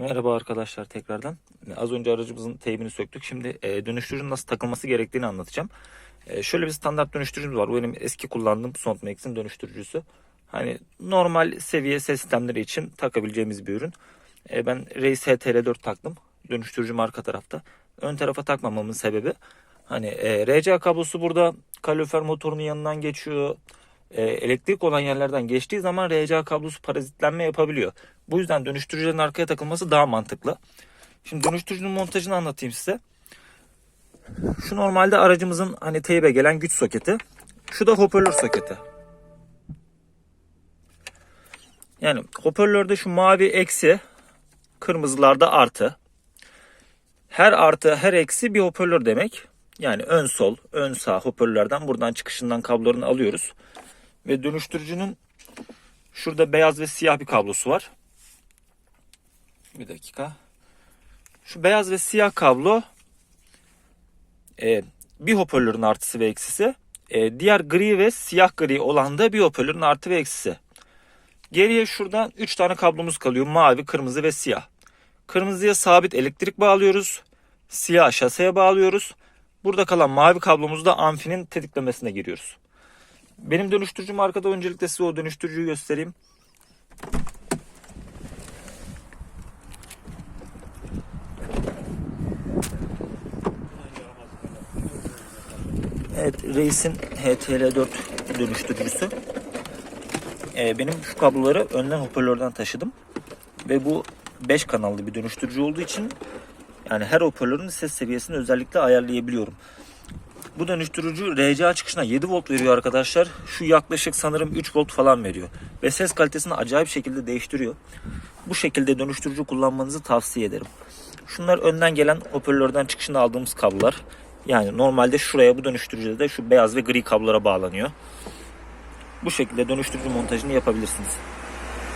Merhaba arkadaşlar tekrardan. Az önce aracımızın teybini söktük. Şimdi e, dönüştürücünün nasıl takılması gerektiğini anlatacağım. E, şöyle bir standart dönüştürücümüz var. Bu benim eski kullandığım Soundmax'in dönüştürücüsü. Hani normal seviye ses sistemleri için takabileceğimiz bir ürün. E, ben Reis HTL4 taktım. Dönüştürücüm arka tarafta. Ön tarafa takmamamın sebebi hani e, RCA kablosu burada kalorifer motorunun yanından geçiyor. E, elektrik olan yerlerden geçtiği zaman RCA kablosu parazitlenme yapabiliyor. Bu yüzden dönüştürücülerin arkaya takılması daha mantıklı. Şimdi dönüştürücünün montajını anlatayım size. Şu normalde aracımızın hani teybe gelen güç soketi. Şu da hoparlör soketi. Yani hoparlörde şu mavi eksi, kırmızılarda artı. Her artı her eksi bir hoparlör demek. Yani ön sol, ön sağ hoparlörlerden buradan çıkışından kablolarını alıyoruz. Ve dönüştürücünün şurada beyaz ve siyah bir kablosu var. Bir dakika. Şu beyaz ve siyah kablo e, bir hoparlörün artısı ve eksisi. E, diğer gri ve siyah gri olan da bir hoparlörün artı ve eksisi. Geriye şuradan 3 tane kablomuz kalıyor. Mavi, kırmızı ve siyah. Kırmızıya sabit elektrik bağlıyoruz. Siyah şaseye bağlıyoruz. Burada kalan mavi kablomuzu da amfinin tetiklemesine giriyoruz. Benim dönüştürücüm arkada öncelikle size o dönüştürücüyü göstereyim. Evet Reis'in HTL4 dönüştürücüsü. Ee, benim şu kabloları önden hoparlörden taşıdım. Ve bu 5 kanallı bir dönüştürücü olduğu için yani her hoparlörün ses seviyesini özellikle ayarlayabiliyorum. Bu dönüştürücü RCA çıkışına 7 volt veriyor arkadaşlar. Şu yaklaşık sanırım 3 volt falan veriyor. Ve ses kalitesini acayip şekilde değiştiriyor. Bu şekilde dönüştürücü kullanmanızı tavsiye ederim. Şunlar önden gelen hoparlörden çıkışında aldığımız kablolar. Yani normalde şuraya bu dönüştürücüde de şu beyaz ve gri kablolara bağlanıyor. Bu şekilde dönüştürücü montajını yapabilirsiniz.